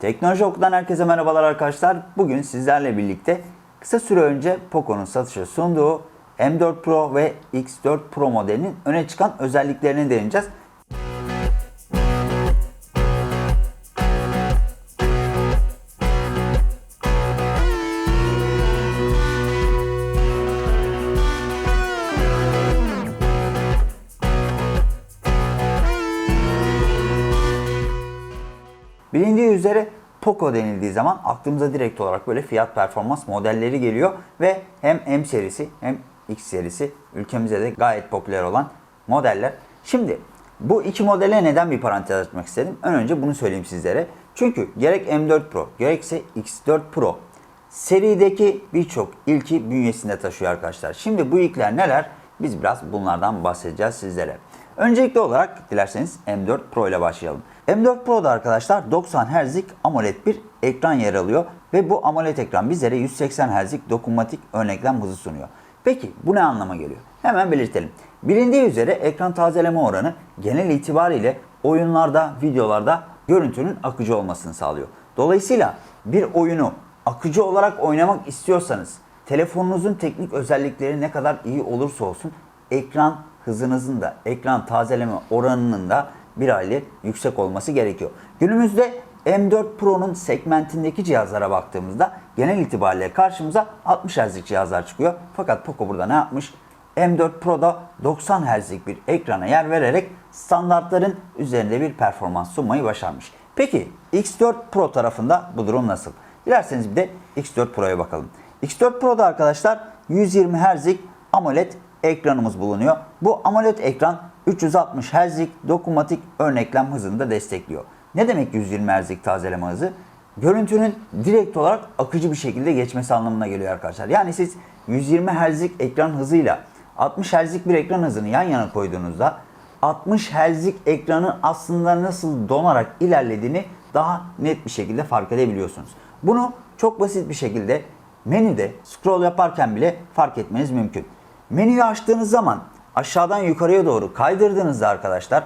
Teknoloji Oku'dan herkese merhabalar arkadaşlar. Bugün sizlerle birlikte kısa süre önce Poco'nun satışa sunduğu M4 Pro ve X4 Pro modelinin öne çıkan özelliklerini değineceğiz. Üzere Poco denildiği zaman aklımıza direkt olarak böyle fiyat performans modelleri geliyor ve hem M serisi hem X serisi ülkemizde de gayet popüler olan modeller. Şimdi bu iki modele neden bir parantez açmak istedim? Ön önce bunu söyleyeyim sizlere. Çünkü gerek M4 Pro gerekse X4 Pro serideki birçok ilki bünyesinde taşıyor arkadaşlar. Şimdi bu ilkler neler? Biz biraz bunlardan bahsedeceğiz sizlere. Öncelikli olarak dilerseniz M4 Pro ile başlayalım. M4 Pro'da arkadaşlar 90 Hz'lik AMOLED bir ekran yer alıyor ve bu AMOLED ekran bizlere 180 Hz'lik dokunmatik örneklem hızı sunuyor. Peki bu ne anlama geliyor? Hemen belirtelim. Bilindiği üzere ekran tazeleme oranı genel itibariyle oyunlarda, videolarda görüntünün akıcı olmasını sağlıyor. Dolayısıyla bir oyunu akıcı olarak oynamak istiyorsanız telefonunuzun teknik özellikleri ne kadar iyi olursa olsun ekran hızınızın da ekran tazeleme oranının da bir hayli yüksek olması gerekiyor. Günümüzde M4 Pro'nun segmentindeki cihazlara baktığımızda genel itibariyle karşımıza 60 Hz'lik cihazlar çıkıyor. Fakat Poco burada ne yapmış? M4 Pro'da 90 Hz'lik bir ekrana yer vererek standartların üzerinde bir performans sunmayı başarmış. Peki X4 Pro tarafında bu durum nasıl? Dilerseniz bir de X4 Pro'ya bakalım. X4 Pro'da arkadaşlar 120 Hz'lik AMOLED ekranımız bulunuyor. Bu AMOLED ekran 360 Hz'lik dokunmatik örneklem hızını da destekliyor. Ne demek 120 Hz'lik tazeleme hızı? Görüntünün direkt olarak akıcı bir şekilde geçmesi anlamına geliyor arkadaşlar. Yani siz 120 Hz'lik ekran hızıyla 60 Hz'lik bir ekran hızını yan yana koyduğunuzda 60 Hz'lik ekranın aslında nasıl donarak ilerlediğini daha net bir şekilde fark edebiliyorsunuz. Bunu çok basit bir şekilde menüde scroll yaparken bile fark etmeniz mümkün. Menüyü açtığınız zaman aşağıdan yukarıya doğru kaydırdığınızda arkadaşlar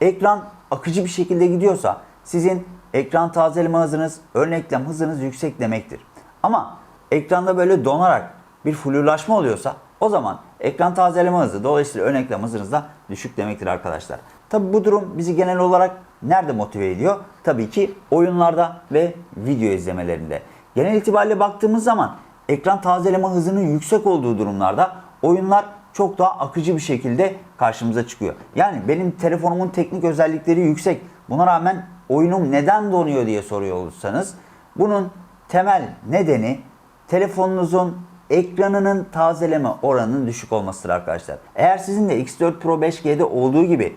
ekran akıcı bir şekilde gidiyorsa sizin ekran tazeleme hızınız, örneklem hızınız yüksek demektir. Ama ekranda böyle donarak bir flurlaşma oluyorsa o zaman ekran tazeleme hızı dolayısıyla örneklem hızınız da düşük demektir arkadaşlar. Tabi bu durum bizi genel olarak nerede motive ediyor? Tabii ki oyunlarda ve video izlemelerinde. Genel itibariyle baktığımız zaman ekran tazeleme hızının yüksek olduğu durumlarda oyunlar çok daha akıcı bir şekilde karşımıza çıkıyor. Yani benim telefonumun teknik özellikleri yüksek. Buna rağmen oyunum neden donuyor diye soruyor olursanız bunun temel nedeni telefonunuzun ekranının tazeleme oranının düşük olmasıdır arkadaşlar. Eğer sizin de X4 Pro 5G'de olduğu gibi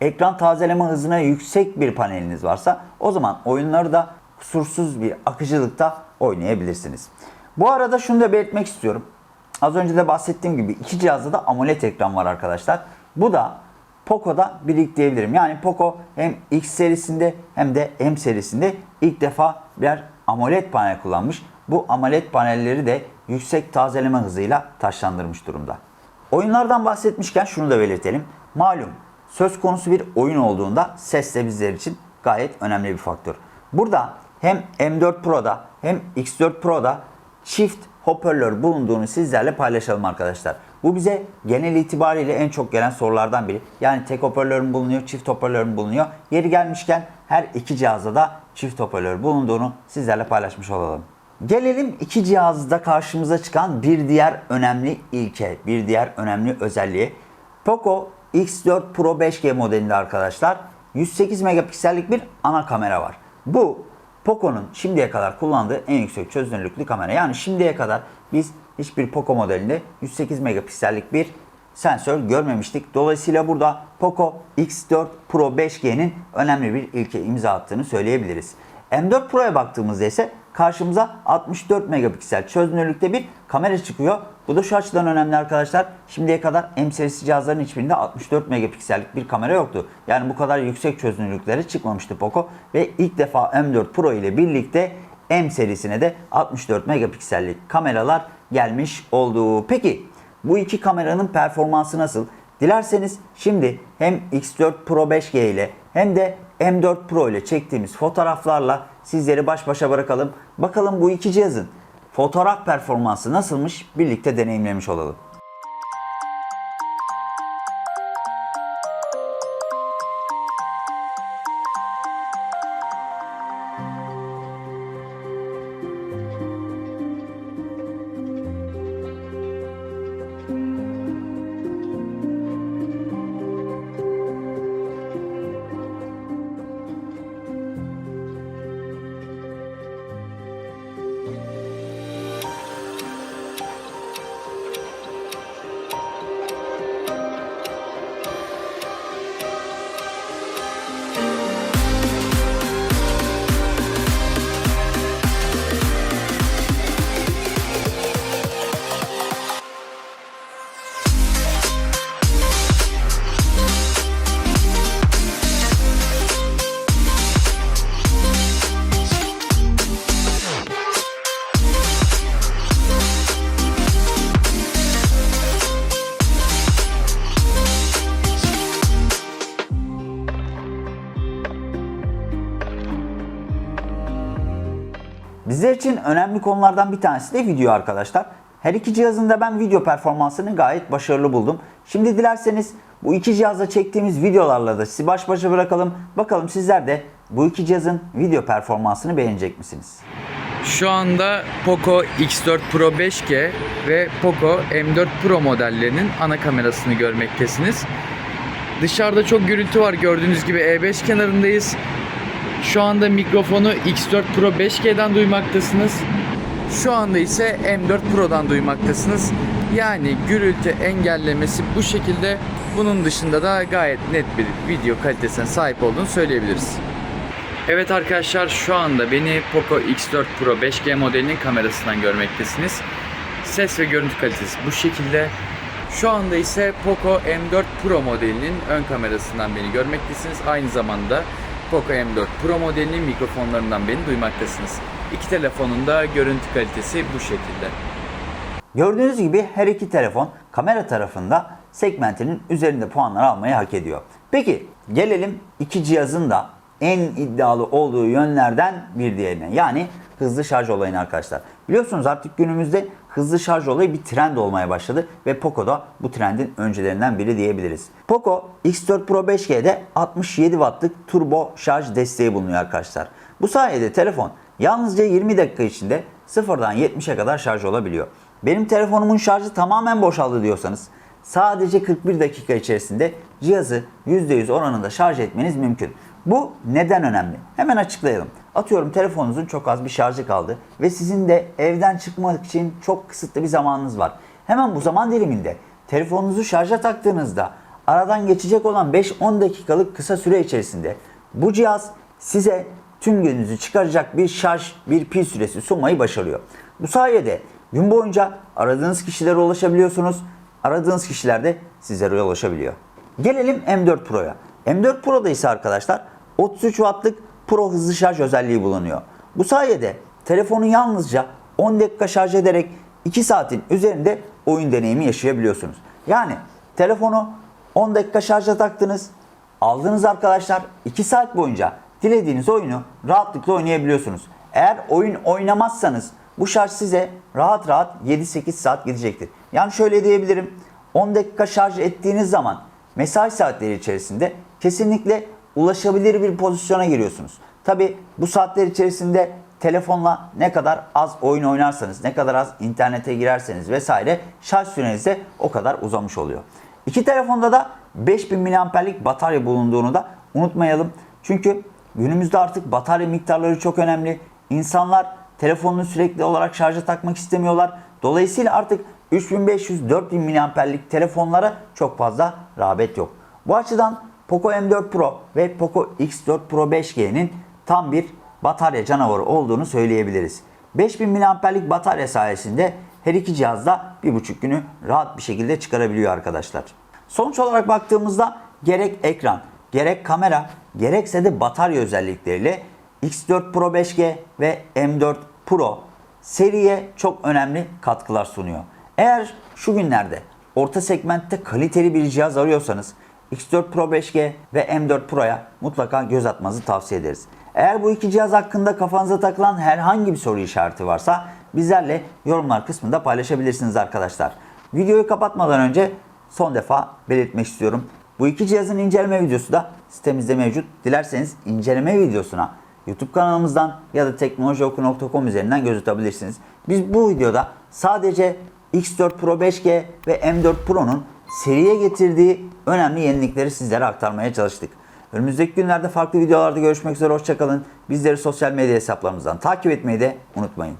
ekran tazeleme hızına yüksek bir paneliniz varsa o zaman oyunları da kusursuz bir akıcılıkta oynayabilirsiniz. Bu arada şunu da belirtmek istiyorum. Az önce de bahsettiğim gibi iki cihazda da AMOLED ekran var arkadaşlar. Bu da Poco'da bir diyebilirim. Yani Poco hem X serisinde hem de M serisinde ilk defa birer AMOLED panel kullanmış. Bu AMOLED panelleri de yüksek tazeleme hızıyla taşlandırmış durumda. Oyunlardan bahsetmişken şunu da belirtelim. Malum söz konusu bir oyun olduğunda ses de bizler için gayet önemli bir faktör. Burada hem M4 Pro'da hem X4 Pro'da çift hoparlör bulunduğunu sizlerle paylaşalım arkadaşlar. Bu bize genel itibariyle en çok gelen sorulardan biri. Yani tek hoparlör mü bulunuyor, çift hoparlör mü bulunuyor? Yeri gelmişken her iki cihazda da çift hoparlör bulunduğunu sizlerle paylaşmış olalım. Gelelim iki cihazda karşımıza çıkan bir diğer önemli ilke, bir diğer önemli özelliğe. Poco X4 Pro 5G modelinde arkadaşlar 108 megapiksellik bir ana kamera var. Bu Poco'nun şimdiye kadar kullandığı en yüksek çözünürlüklü kamera. Yani şimdiye kadar biz hiçbir Poco modelinde 108 megapiksellik bir sensör görmemiştik. Dolayısıyla burada Poco X4 Pro 5G'nin önemli bir ilke imza attığını söyleyebiliriz. M4 Pro'ya baktığımızda ise karşımıza 64 megapiksel çözünürlükte bir kamera çıkıyor. Bu da şu açıdan önemli arkadaşlar. Şimdiye kadar M serisi cihazların hiçbirinde 64 megapiksellik bir kamera yoktu. Yani bu kadar yüksek çözünürlüklere çıkmamıştı Poco ve ilk defa M4 Pro ile birlikte M serisine de 64 megapiksellik kameralar gelmiş oldu. Peki bu iki kameranın performansı nasıl? Dilerseniz şimdi hem X4 Pro 5G ile hem de M4 Pro ile çektiğimiz fotoğraflarla sizleri baş başa bırakalım. Bakalım bu iki cihazın fotoğraf performansı nasılmış birlikte deneyimlemiş olalım. Bizler için önemli konulardan bir tanesi de video arkadaşlar. Her iki cihazın da ben video performansını gayet başarılı buldum. Şimdi dilerseniz bu iki cihazla çektiğimiz videolarla da sizi baş başa bırakalım. Bakalım sizler de bu iki cihazın video performansını beğenecek misiniz? Şu anda Poco X4 Pro 5G ve Poco M4 Pro modellerinin ana kamerasını görmektesiniz. Dışarıda çok gürültü var gördüğünüz gibi E5 kenarındayız. Şu anda mikrofonu X4 Pro 5G'den duymaktasınız. Şu anda ise M4 Pro'dan duymaktasınız. Yani gürültü engellemesi bu şekilde. Bunun dışında da gayet net bir video kalitesine sahip olduğunu söyleyebiliriz. Evet arkadaşlar şu anda beni Poco X4 Pro 5G modelinin kamerasından görmektesiniz. Ses ve görüntü kalitesi bu şekilde. Şu anda ise Poco M4 Pro modelinin ön kamerasından beni görmektesiniz. Aynı zamanda Poco M4 Pro modelinin mikrofonlarından beni duymaktasınız. İki telefonun da görüntü kalitesi bu şekilde. Gördüğünüz gibi her iki telefon kamera tarafında segmentinin üzerinde puanlar almayı hak ediyor. Peki gelelim iki cihazın da en iddialı olduğu yönlerden bir diğerine. Yani hızlı şarj olayına arkadaşlar. Biliyorsunuz artık günümüzde hızlı şarj olayı bir trend olmaya başladı ve Poco da bu trendin öncülerinden biri diyebiliriz. Poco X4 Pro 5G'de 67 wattlık turbo şarj desteği bulunuyor arkadaşlar. Bu sayede telefon yalnızca 20 dakika içinde sıfırdan 70'e kadar şarj olabiliyor. Benim telefonumun şarjı tamamen boşaldı diyorsanız sadece 41 dakika içerisinde cihazı %100 oranında şarj etmeniz mümkün. Bu neden önemli? Hemen açıklayalım. Atıyorum telefonunuzun çok az bir şarjı kaldı ve sizin de evden çıkmak için çok kısıtlı bir zamanınız var. Hemen bu zaman diliminde telefonunuzu şarja taktığınızda aradan geçecek olan 5-10 dakikalık kısa süre içerisinde bu cihaz size tüm gününüzü çıkaracak bir şarj, bir pil süresi sunmayı başarıyor. Bu sayede gün boyunca aradığınız kişilere ulaşabiliyorsunuz. Aradığınız kişiler de sizlere ulaşabiliyor. Gelelim M4 Pro'ya. M4 Pro'da ise arkadaşlar 33 wattlık Pro hızlı şarj özelliği bulunuyor. Bu sayede telefonu yalnızca 10 dakika şarj ederek 2 saatin üzerinde oyun deneyimi yaşayabiliyorsunuz. Yani telefonu 10 dakika şarja taktınız, aldınız arkadaşlar 2 saat boyunca dilediğiniz oyunu rahatlıkla oynayabiliyorsunuz. Eğer oyun oynamazsanız bu şarj size rahat rahat 7-8 saat gidecektir. Yani şöyle diyebilirim 10 dakika şarj ettiğiniz zaman mesai saatleri içerisinde kesinlikle ulaşabilir bir pozisyona giriyorsunuz. Tabi bu saatler içerisinde telefonla ne kadar az oyun oynarsanız, ne kadar az internete girerseniz vesaire şarj süreniz de o kadar uzamış oluyor. İki telefonda da 5000 mAh'lik batarya bulunduğunu da unutmayalım. Çünkü günümüzde artık batarya miktarları çok önemli. İnsanlar telefonunu sürekli olarak şarja takmak istemiyorlar. Dolayısıyla artık 3500-4000 mAh'lik telefonlara çok fazla rağbet yok. Bu açıdan Poco M4 Pro ve Poco X4 Pro 5G'nin tam bir batarya canavarı olduğunu söyleyebiliriz. 5000 mAh'lik batarya sayesinde her iki cihazda 1,5 günü rahat bir şekilde çıkarabiliyor arkadaşlar. Sonuç olarak baktığımızda gerek ekran, gerek kamera, gerekse de batarya özellikleriyle X4 Pro 5G ve M4 Pro seriye çok önemli katkılar sunuyor. Eğer şu günlerde orta segmentte kaliteli bir cihaz arıyorsanız X4 Pro 5G ve M4 Pro'ya mutlaka göz atmanızı tavsiye ederiz. Eğer bu iki cihaz hakkında kafanıza takılan herhangi bir soru işareti varsa bizlerle yorumlar kısmında paylaşabilirsiniz arkadaşlar. Videoyu kapatmadan önce son defa belirtmek istiyorum. Bu iki cihazın inceleme videosu da sitemizde mevcut. Dilerseniz inceleme videosuna YouTube kanalımızdan ya da teknolojioku.com üzerinden göz atabilirsiniz. Biz bu videoda sadece X4 Pro 5G ve M4 Pro'nun seriye getirdiği önemli yenilikleri sizlere aktarmaya çalıştık. Önümüzdeki günlerde farklı videolarda görüşmek üzere. Hoşçakalın. Bizleri sosyal medya hesaplarımızdan takip etmeyi de unutmayın.